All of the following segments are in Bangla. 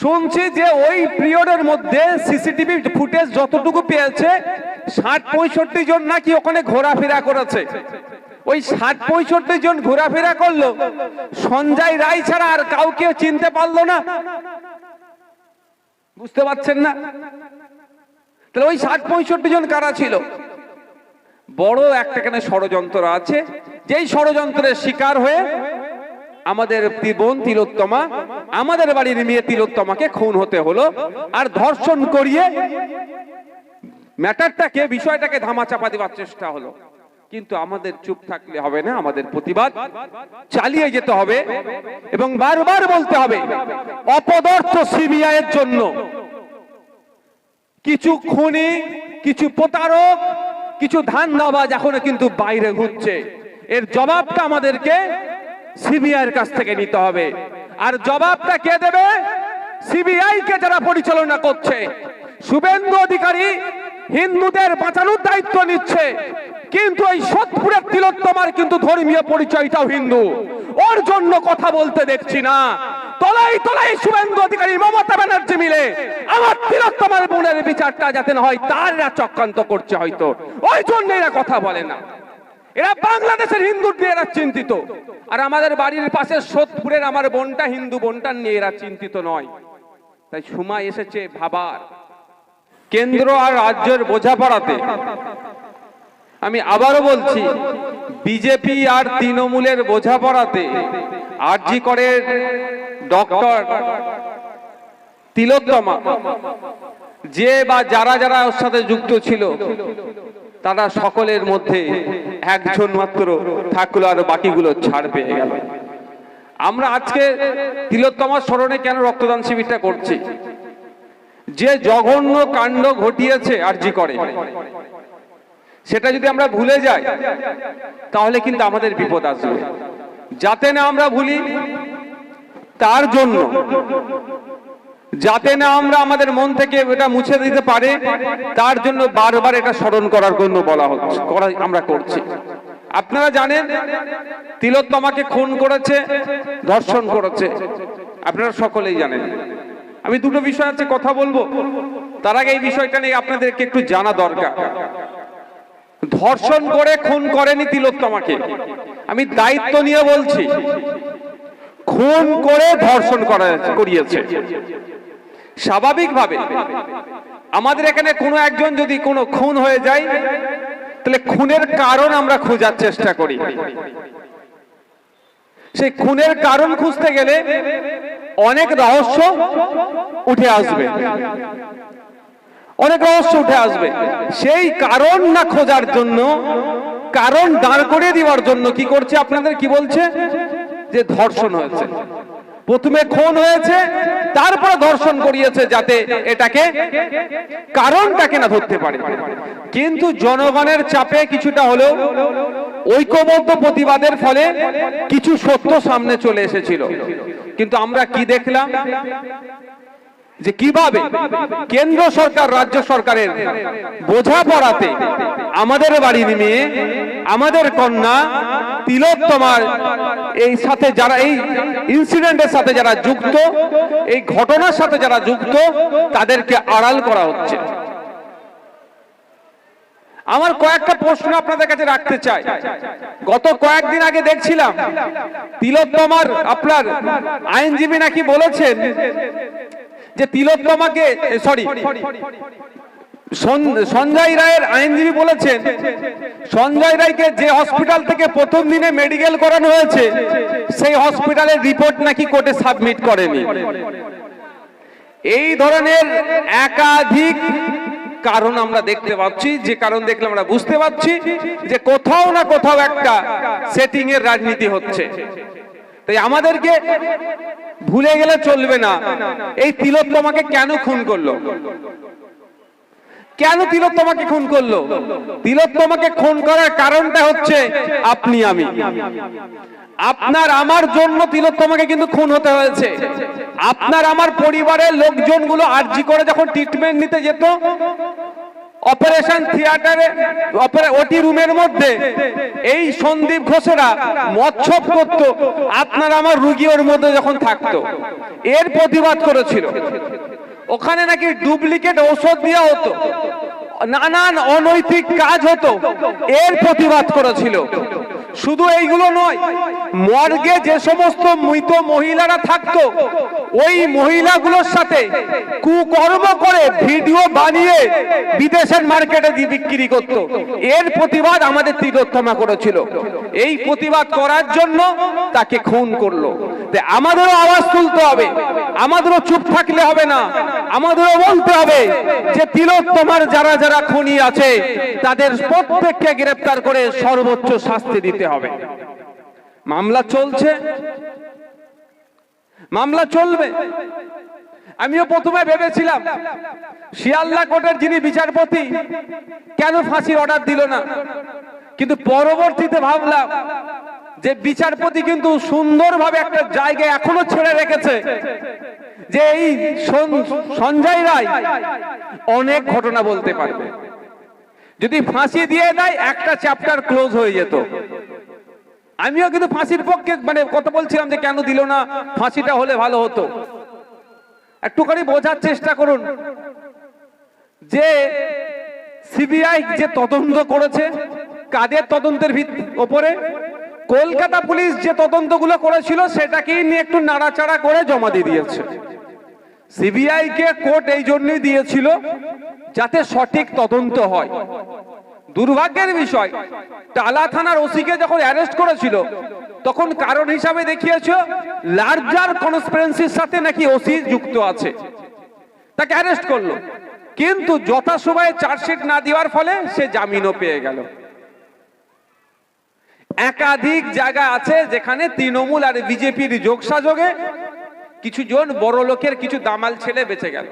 শুনছি যে ওই পিরিয়ডের মধ্যে সিসিটিভি ফুটেজ যতটুকু পেয়েছে, ষাট পঁয়ষট্টি জন নাকি ওখানে ঘোরাফেরা করেছে। ওই ষাট পঁয়ষট্টি জন ঘোরাফেরা করল, সঞ্জয় রায় ছাড়া আর কাউকে চিনতে পারল না। বুঝতে পারছেন না? তাহলে ওই ষাট পঁয়ষট্টি জন কারা ছিল? বড় একটা এখানে ষড়যন্ত্র আছে। যেই ষড়যন্ত্রের শিকার হয়ে আমাদের বোন তিলোত্তমা আমাদের বাড়ির মেয়ে তিলোত্তমাকে খুন হতে হলো আর ধর্ষণ করিয়ে ম্যাটারটাকে, বিষয়টাকে ধামাচাপা দেওয়ার চেষ্টা হলো। কিন্তু আমাদের চুপ থাকলে হবে না, আমাদের প্রতিবাদ চালিয়ে যেতে হবে এবং বারবার বলতে হবে, অপদার্থ সিবিআই এর জন্য। কিছু খুনি, কিছু প্রতারক, কিছু ধান ধান্দাবাজ এখনও কিন্তু বাইরে ঘুরছে। এর জবাবটা আমাদেরকে সিবিআই এর কাছ থেকে নিতে হবে। আর জবাবটা কে দেবে? সিবিআই কে যারা পরিচালনা করছে। শুভেন্দু অধিকারী হিন্দুদের বাঁচানোর দায়িত্ব নিচ্ছে। কিন্তু এই সোদপুরের তিলোত্তমার কিন্তু ধর্মীয় পরিচয়টাও হিন্দু। ওর জন্য কথা বলতে দেখছি না। তলাই তলাই শুভেন্দু অধিকারী মমতা ব্যানার্জি মিলে আমার তিলোত্তমার বোনের বিচারটা যাতে না হয়, তার চক্রান্ত করছে হয়তো। ওই জন্য এরা কথা বলে না। এরা বাংলাদেশের হিন্দু নিয়ে এরা চিন্তিত। আর আমাদের বাড়ির পাশে সোদপুরের আমার বোনটা হিন্দু বোনটা নিয়ে এরা চিন্তিত নয়। তাই সময় এসেছে ভাবার কেন্দ্র আর রাজ্যের বোঝাপড়াতে। আমি আবারও বলছি, বিজেপি আর তৃণমূলের বোঝাপড়াতে আরজি করে ডক্টর তিলোত্তমা। যে বা যারা যারা ওর সাথে যুক্ত ছিল তারা সকলের মধ্যে একজন মাত্র থাকল আর বাকিগুলো ছাড় পেয়ে গেল। আমরা আজকে তিলোত্তমার স্মরণে কেন রক্তদান শিবিরটা করছি? যে জঘন্য কাণ্ড ঘটিয়েছে আরজি করে। সেটা যদি আমরা ভুলে যাই, তাহলে কিন্তু আমাদের বিপদ আসবে। যাতে না আমরা ভুলি, তার জন্য যাতে না আমরা আমাদের মন থেকে এটা মুছে দিতে পারে, তার জন্য বারবার এটা স্মরণ করার জন্য বলা হচ্ছে করা আমরা করছি। আপনারা জানেন তিলোত্তমাকে খুন করেছে, ধর্ষণ করেছে, আপনারা সকলেই জানেন। আমি দুটো বিষয় আছে কথা বলব, তার আগে এই বিষয়টা নিয়ে আপনাদেরকে একটু জানা দরকার। ধর্ষণ করে খুন করেনি তিলোত্তমাকে আমি দায়িত্ব নিয়ে বলছি। খুন করে ধর্ষণ করা করিয়েছে। স্বাভাবিকভাবে আমাদের এখানে কোনো একজন যদি কোনো খুন হয়ে যায়, তাহলে খুনের কারণ আমরা খোঁজার চেষ্টা করি। সেই খুনের কারণ খুঁজতে গেলে অনেক রহস্য উঠে আসবে। অনেক রহস্য উঠে আসবে। সেই কারণ না খোঁজার জন্য, কারণ দাঁড় করিয়ে দেওয়ার জন্য কি করছে আপনাদের কি বলছে? যে ধর্ষণ হয়েছে। প্রথমে খুন হয়েছে, তারপরে ধর্ষণ করিয়েছে যাতে এটাকে কারণটাকে না ধরতে পারে। কিন্তু জনগণের চাপে কিছুটা হলেও ঐক্যবদ্ধ প্রতিবাদের ফলে কিছু সত্য সামনে চলে এসেছিল। কিন্তু আমরা কি দেখলাম? যে কীভাবে কেন্দ্র সরকার, রাজ্য সরকারের বোঝা পড়াতে আমাদের বাড়ির মেয়ে আমাদের কন্যা তিলোত্তমার এই সাথে যারা, এই ইনসিডেন্টের সাথে যারা যুক্ত, এই ঘটনার সাথে যারা যুক্ত, তাদেরকে আড়াল করা হচ্ছে। আমার কয়েকটা প্রশ্ন আপনাদের কাছে রাখতে চাই। গত কয়েকদিন আগে দেখছিলাম তিলোত্তমার আপনার আইনজীবী নাকি বলেছেন যে তিলোত্তমাকে সরি সঞ্জয় রায়ের আইনজীবী বলেছেন সঞ্জয় রায়কে যে হসপিটাল থেকে প্রথম দিনে মেডিকেল করানো হয়েছে সেই হসপিটালের রিপোর্ট নাকি কোর্টে সাবমিট করেনি এই ধরনের একাধিক কারণ আমরা দেখতে পাচ্ছি যে কারণ দেখলে আমরা বুঝতে পারছি যে কোথাও না কোথাও একটা সেটিং এর রাজনীতি হচ্ছে তাই আমাদেরকে ভুলে গেলে চলবে না। এই তিলোত্তমাকে কেন খুন করল? কেন তিলোত্তমাকে খুন করল? তিলোত্তমাকে খুন করার কারণটা হচ্ছে আপনি আমি। আপনার আমার জন্য তিলোত্তমাকে কিন্তু খুন হতে হয়েছে। আপনার আমার পরিবারের লোকজনগুলো আর্জি করে যখন ট্রিটমেন্ট নিতে যেত অপারেশন থিয়েটারে ওটি রুমের মধ্যে এই সন্দীপ ঘোষেরা মৎসব করত, আপনার আমার রুগী ওর মধ্যে যখন থাকতো। এর প্রতিবাদ করেছিল। ওখানে নাকি ডুপ্লিকেট ঔষধ দেওয়া হতো। নানান অনৈতিক কাজ হতো। এর প্রতিবাদ করেছিল। শুধু এইগুলো নয়, মর্গে যে সমস্ত মৃত মহিলারা থাকতো, ওই মহিলাগুলোর সাথে কুকর্ম করে ভিডিও বানিয়ে বিদেশের মার্কেটে বিক্রি করত। এর প্রতিবাদ আমাদের তিলোত্তমা করেছিল। এই প্রতিবাদ করার জন্য তাকে খুন করল। আমাদেরও আওয়াজ তুলতে হবে। আমাদেরও চুপ থাকলে হবে না। আমাদেরও বলতে হবে যে তিলোত্তমার যারা যারা খুনি আছে, তাদের প্রত্যেককে গ্রেপ্তার করে সর্বোচ্চ শাস্তি দিতে হবে। মামলা চলছে। মামলা চলবে। আমিও প্রথমে ভেবেছিলাম, শিয়ালদা কোর্টের যিনি বিচারপতি, কেন ফাঁসির অর্ডার দিল না? কিন্তু পরবর্তীতে ভাবলাম যে বিচারপতি কিন্তু সুন্দরভাবে একটা জায়গায় এখনও ছেড়ে রেখেছে, যে এই সঞ্জয় রায় অনেক ঘটনা বলতে পারবে। যদি ফাঁসি দিয়ে দেয়, একটা চ্যাপ্টার ক্লোজ হয়ে যেত। আমিও কিন্তু ফাঁসির পক্ষে মানে কথা বলছিলাম যে কেন দিল না, ফাঁসিটা হলে ভালো হতো। একটুখানি বোঝার চেষ্টা করুন। যে সিবিআই যে তদন্ত করেছে, কাদের তদন্তের ওপরে, কলকাতা পুলিশ যে তদন্তগুলো করেছিল সেটাকেই নিয়ে একটু নাড়াচাড়া করে জমা দিয়ে দিয়েছে। সিবিআই কে কোর্ট এই জন্যই দিয়েছিল, যাতে সঠিক তদন্ত হয়। দুর্ভাগ্যের বিষয়, টালা থানার ওসিকে যখন অ্যারেস্ট করেছিল, তখন কারণ হিসাবে দেখিয়েছে লার্জার কনস্পিরেন্সির সাথে নাকি ওসি যুক্ত আছে। তাকে অ্যারেস্ট করল। কিন্তু যথাসময়ে চার্জশিট না দেওয়ার ফলে সে জামিনও পেয়ে গেল। একাধিক জায়গা আছে যেখানে তৃণমূল আর বিজেপির যোগসাযোগে কিছু জন বড় লোকের কিছু দামাল ছেলে বেঁচে গেল।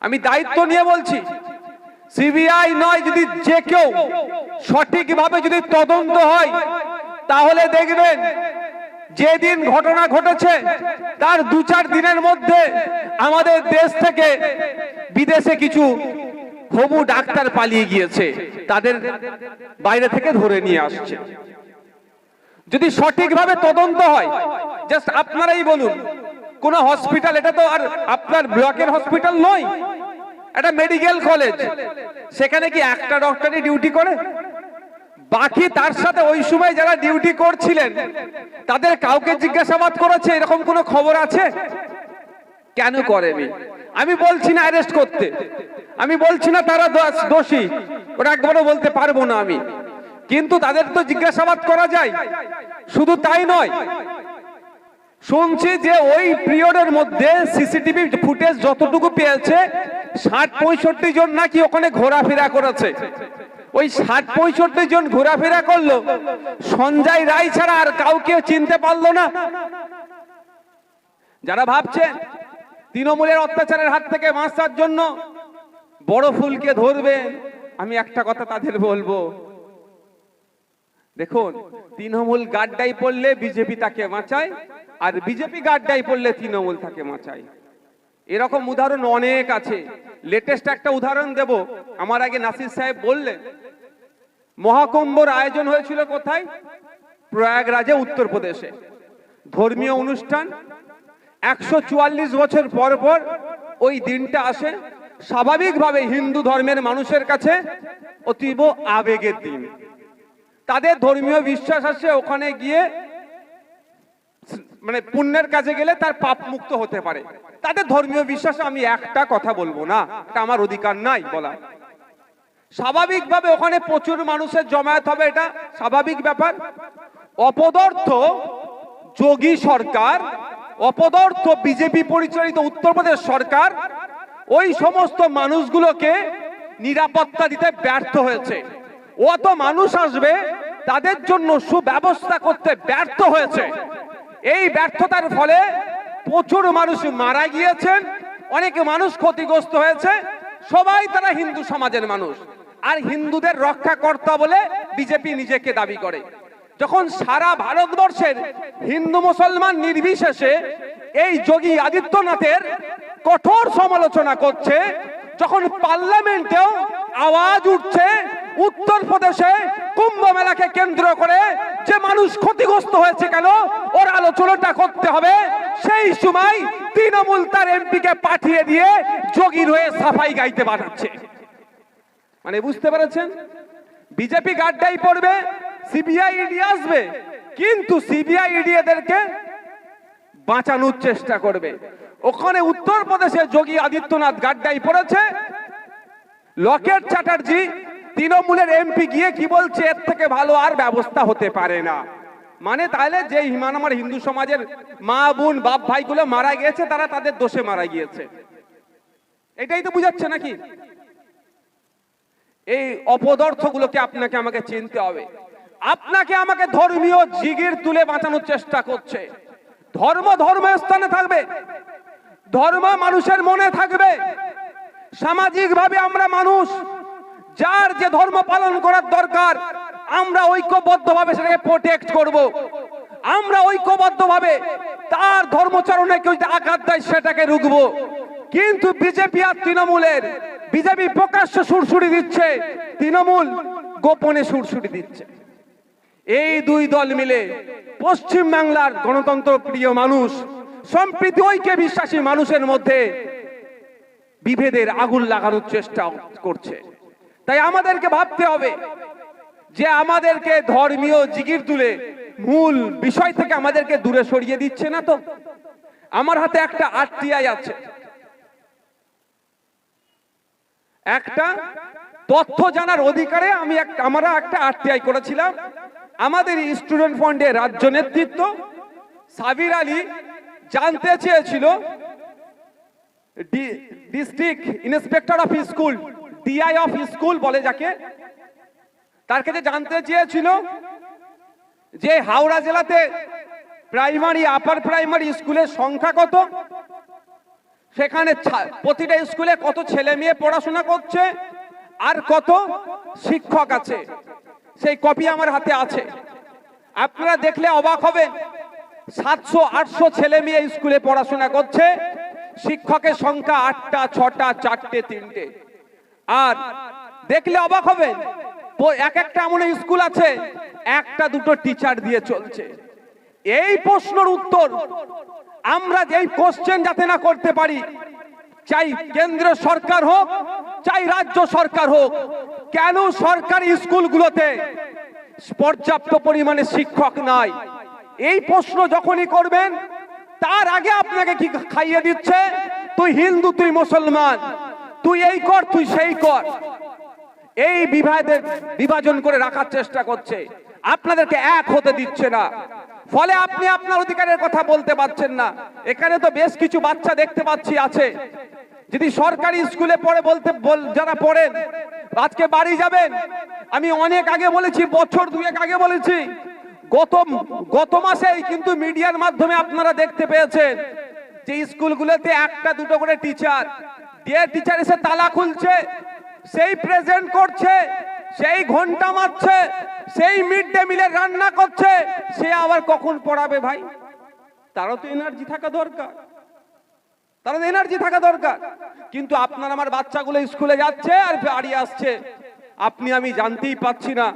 আমি দায়িত্ব নিয়ে বলছি সিবিআই নয় যদি যে কেউ সঠিকভাবে যদি তদন্ত হয়, তাহলে দেখবেন যেদিন ঘটনা ঘটেছে, তার দু চার দিনের মধ্যে আমাদের দেশ থেকে বিদেশে কিছু হবু ডাক্তার পালিয়ে গিয়েছে, তাদের বাইরে থেকে ধরে নিয়ে আসছে। যদি সঠিকভাবে তদন্ত হয়, জাস্ট আপনারাই বলুন, কোন হসপিটাল, এটা তো আর আপনার ব্লকের হসপিটাল নয় এটা মেডিকেল কলেজ। সেখানে কি একটা ডক্টরই ডিউটি করে? বাকি তার সাথে ওই সময় যারা ডিউটি করছিলেন, তাদের কাউকে জিজ্ঞাসাবাদ করেছে? এরকম কোনো খবর আছে? কেন করেনি? আমি বলছি না অ্যারেস্ট করতে। আমি বলছি না তারা দোষ- দোষী। ওটা একবারও বলতে পারব না আমি। কিন্তু তাদের তো জিজ্ঞাসাবাদ করা যায়। শুধু তাই নয়। শুনছি যে ওই পিরিয়ডের মধ্যে সিসিটিভি ফুটেজ যতটুকু পেয়েছে ষাট পঁয়ষট্টি জন নাকি ওখানে ঘোরাফেরা করেছে? ওই ষাট পঁয়ষট্টি জন ঘোরাফেরা করল, সঞ্জয় রায় ছাড়া আর কাউকে চিনতে পারল না। যারা ভাবছেন তৃণমূলের অত্যাচারের হাত থেকে বাঁচার জন্য বড় ফুলকে ধরবে, আমি একটা কথা তাদের বলব। দেখুন, তৃণমূল গাড্ডাই পড়লে বিজেপি তাকে বাঁচায়, আর বিজেপি গাড্ডাই পড়লে তৃণমূল তাকে বাঁচায়। এরকম উদাহরণ অনেক আছে। লেটেস্ট একটা উদাহরণ দেব। আমার আগে নাসির সাহেব বললেন, মহাকুম্ভর আয়োজন হয়েছিল কোথায়? প্রয়াগরাজে, উত্তরপ্রদেশে। ধর্মীয় অনুষ্ঠান, একশো চুয়াল্লিশ বছর পর পর ওই দিনটা আসে। স্বাভাবিকভাবে হিন্দু ধর্মের মানুষের কাছে অতীব আবেগের দিন। তাদের ধর্মীয় বিশ্বাস আছে ওখানে গিয়ে মানে পুণ্যের কাছে গেলে তার পাপ মুক্ত হতে পারে। তাদের ধর্মীয় বিশ্বাসে, আমি একটা কথা বলব না, এটা আমার অধিকার নাই বলা স্বাভাবিকভাবে ওখানে প্রচুর মানুষের জমায়েত হবে, এটা স্বাভাবিক ব্যাপার। অপদার্থ যোগী সরকার, অপদার্থ বিজেপি পরিচালিত উত্তরপ্রদেশ সরকার, ওই সমস্ত মানুষগুলোকে নিরাপত্তা দিতে ব্যর্থ হয়েছে। অত মানুষ আসবে, তাদের জন্য সুব্যবস্থা করতে ব্যর্থ হয়েছে। এই ব্যর্থতার ফলে প্রচুর মানুষ মারা গিয়েছেন, অনেক মানুষ ক্ষতিগ্রস্ত হয়েছে, সবাই তারা হিন্দু সমাজের মানুষ। আর হিন্দুদের রক্ষাকর্তা বলে বিজেপি নিজেকে দাবি করে। যখন সারা ভারতবর্ষের হিন্দু মুসলমান নির্বিশেষে এই যোগী আদিত্যনাথের কঠোর সমালোচনা করছে, যখন পার্লামেন্টেও আওয়াজ উঠছে, উত্তরপ্রদেশে কুম্ভ মেলাকে কেন্দ্র করে যে মানুষ ক্ষতিগ্রস্ত হয়েছে কেন? ওর আলোচনাটা করতে হবে। সেই সময় তৃণমূল তার এমপিকে পাঠিয়ে দিয়ে যোগীর হয়ে সাফাই গাইতে বানাচ্ছে মানে বুঝতে পেরেছেন? বিজেপি গাড্ডাই পড়বে, সিবিআই ইডি আসবে, কিন্তু সিবিআই ইডি এদেরকে বাঁচানোর চেষ্টা করবে। ওখানে উত্তরপ্রদেশে যোগী আদিত্যনাথ গাড্ডাই পড়েছে। লকেট চ্যাটার্জি তৃণমূলের এমপি গিয়ে কি বলছে, এর থেকে ভালো আর ব্যবস্থা হতে পারে না। মানে তাহলে যে হিমান আমার হিন্দু সমাজের মা, বোন, বাপ, ভাইগুলো মারা গিয়েছে, তারা তাদের দোষে মারা গিয়েছে। এটাই তো বুঝাচ্ছে নাকি? এই অপদার্থগুলোকে আপনাকে আমাকে চিনতে হবে। আপনাকে আমাকে ধর্মীয় জিগির তুলে বাঁচানোর চেষ্টা করছে। ধর্ম ধর্মের স্থানে থাকবে। ধর্ম মানুষের মনে থাকবে। সামাজিকভাবে আমরা মানুষ। যার যে ধর্ম পালন করার দরকার, আমরা ঐক্যবদ্ধভাবে সেটাকে প্রোটেক্ট করব। আমরা ঐক্যবদ্ধভাবে তার ধর্মচরণে কেউ যদি আঘাত দেয়, সেটাকে রুখবো। কিন্তু বিজেপি আর তৃণমূলের, বিজেপি প্রকাশ্য সুরসুরি দিচ্ছে, তৃণমূল গোপনে সুরসুরি দিচ্ছে। এই দুই দল মিলে পশ্চিম বাংলার গণতন্ত্র প্রিয় মানুষ, সম্প্রীতি ঐক্যে বিশ্বাসী মানুষের মধ্যে বিভেদের আগুন লাগানোর চেষ্টা করছে। তাই আমাদেরকে ভাবতে হবে যে আমাদেরকে ধর্মীয় জিগির তুলে মূল বিষয় থেকে আমাদেরকে দূরে সরিয়ে দিচ্ছে না তো? আমার হাতে একটা আরটিআই আছে। একটা তথ্য জানার অধিকারে আমি আমরা একটা আরটিআই করেছিলাম। আমাদের স্টুডেন্ট ফন্ডের রাজ্য নেতৃত্ব সাবির আলী জানতে চেয়েছিল। District inspector of school. DI of school বলে যাকে, তার কাছে জানতে চেয়েছিল যে হাওড়া জেলাতে প্রাইমারি আপার প্রাইমারি স্কুলের সংখ্যা কত? সেখানে প্রতিটা স্কুলে কত ছেলে মেয়ে পড়াশোনা করছে আর কত শিক্ষক আছে? সেই কপি আমার হাতে আছে। আপনারা দেখলে অবাক হবেন, সাতশো, আটশো ছেলে মেয়ে স্কুলে পড়াশোনা করছে, শিক্ষকের সংখ্যা আটটা, ছটা, চারটে, তিনটে। আর দেখলে অবাক হবেন প- এক একটা এমন স্কুল আছে, একটা দুটো টিচার দিয়ে চলছে। এই প্রশ্নের উত্তর আমরা এই কোশ্চেন যাতে না করতে পারি, চাই কেন্দ্র সরকার হোক, চাই রাজ্য সরকার হোক, কেন সরকারি স্কুলগুলোতে পর্যাপ্ত পরিমাণে শিক্ষক নাই? এই প্রশ্ন যখনই করবেন, তার আগে আপনাকে কি খাইয়ে দিচ্ছে? তুই হিন্দু, তুই মুসলমান। তুই এই কর, তুই সেই কর। এই বিভাদের বিভাজন করে রাখার চেষ্টা করছে। আপনাদেরকে এক হতে দিচ্ছে না। ফলে আপনি আপনার অধিকারের কথা বলতে পারছেন না। এখানে তো বেশ কিছু বাচ্চা দেখতে পাচ্ছি আছে। যদি সরকারি স্কুলে পড়ে বলতে বল- যারা পড়েন, আজকে বাড়ি যাবেন। আমি অনেক আগে বলেছি, বছর দুয়েক আগে বলেছি। গত গত মাসেই কিন্তু মিডিয়ার মাধ্যমে আপনারা দেখতে পেয়েছেন যে স্কুলগুলোতে একটা দুটো করে টিচার দিয়ে টিচার এসে তালা খুলছে, সেই প্রেজেন্ট করছে, সেই ঘণ্টা মারছে, সেই মিড ডে মিলে রান্না করছে, সে আবার কখন পড়াবে ভাই? তারও তো এনার্জি থাকা দরকার। তার এনার্জি থাকা দরকার। কিন্তু আপনার আমার বাচ্চাগুলো স্কুলে যাচ্ছে আর বাড়ি আসছে। আপনি আমি জানতেই পাচ্ছি না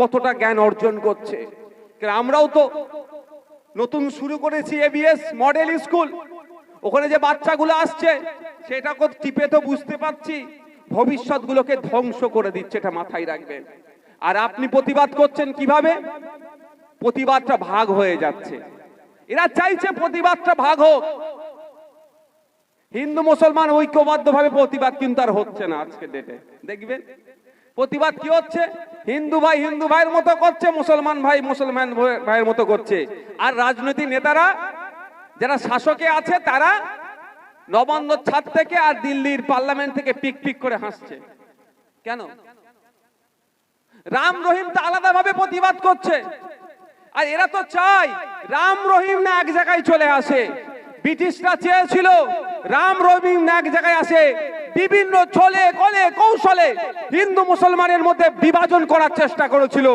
কতটা জ্ঞান অর্জন করছে। আমরাও তো নতুন শুরু করেছি এবিএস মডেল স্কুল ওখানে যে বাচ্চাগুলো আসছে সেটা কত টিপে তো বুঝতে পারছি। ভবিষ্যৎগুলোকে ধ্বংস করে দিচ্ছে, এটা মাথায় রাখবেন। আর আপনি প্রতিবাদ করছেন কীভাবে? প্রতিবাদটা ভাগ হয়ে যাচ্ছে। এরা চাইছে প্রতিবাদটা ভাগ হোক। হিন্দু, মুসলমান ঐক্যবদ্ধভাবে প্রতিবাদ কিন্তু আর হচ্ছে না আজকে ডেটে দেখবেন? প্রতিবাদ কি হচ্ছে? হিন্দু ভাই হিন্দু ভাইয়ের মতো করছে, মুসলমান ভাই মুসলমান ভাই- ভাইয়ের মতো করছে। আর রাজনৈতিক নেতারা, যারা শাসকে আছে, তারা নবান্ন ছাদ থেকে আর দিল্লির পার্লামেন্ট থেকে পিক পিক করে হাসছে। কেন? রাম রহিম তো আলাদাভাবে প্রতিবাদ করছে। আর এরা তো চাই রাম রহিম না এক জায়গায় চলে আসে। ব্রিটিশরা চেয়েছিল রাম রহিম না এক জায়গায় আসে। বিভিন্ন ছলে কলে, কৌশলে হিন্দু মুসলমানের মধ্যে বিভাজন করার চেষ্টা করেছিল।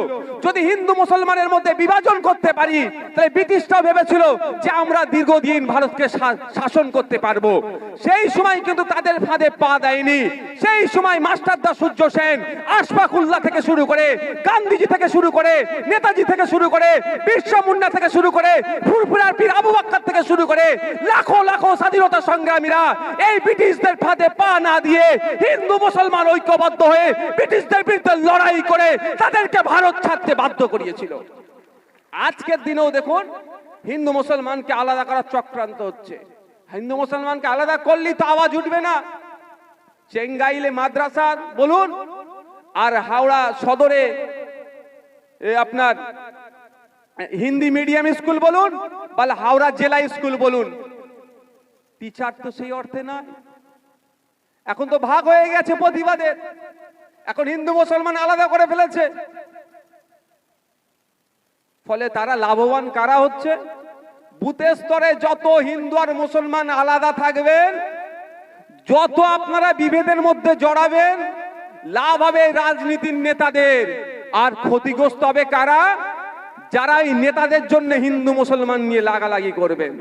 যদি হিন্দু মুসলমানের মধ্যে বিভাজন করতে পারি, তাহলে ব্রিটিশরা ভেবেছিল যে আমরা দীর্ঘদিন ভারতকে শাসন করতে পারব। সেই সময় কিন্তু তাদের ফাঁদে পা দেয়নি। সেই সময় মাস্টারদা সূর্য সেন আশফাকুল্লাহ থেকে শুরু করে, গান্ধীজি থেকে শুরু করে, নেতাজি থেকে শুরু করে বিরসা মুন্ডা থেকে শুরু করে, ফুরফুরার পীর আবু বাক্কার থেকে শুরু করে, লাখো লাখো স্বাধীনতা সংগ্রামীরা এই ব্রিটিশদের ফাঁদে পা না দিয়ে হিন্দু মুসলমান ঐক্যবদ্ধ হয়ে ব্রিটিশদের বিরুদ্ধে লড়াই করে তাদেরকে ভারত ছাড়তে বাধ্য করিয়েছিল। আজকের দিনেও দেখুন, হিন্দু মুসলমানকে আলাদা করার চক্রান্ত হচ্ছে। হিন্দু মুসলমানকে আলাদা করলেই তো আওয়াজ উঠবে না। চেঙ্গাইলে মাদ্রাসা বলুন, আর হাওড়া সদরে আপনার হিন্দি মিডিয়াম স্কুল বলুন, বা হাওড়া জেলা স্কুল বলুন। টিচার তো সেই অর্থে নয়। এখন তো ভাগ হয়ে গেছে প্রতিবাদের। এখন হিন্দু, মুসলমান আলাদা করে ফেলেছে। ফলে তারা লাভবান কারা হচ্ছে? বুথের স্তরে যত হিন্দু আর মুসলমান আলাদা থাকবেন, যত আপনারা বিভেদের মধ্যে জড়াবেন, লাভ হবে রাজনীতির নেতাদের। আর ক্ষতিগ্রস্ত হবে কারা? যারা এই নেতাদের জন্য হিন্দু, মুসলমান নিয়ে লাগালাগি করবেন।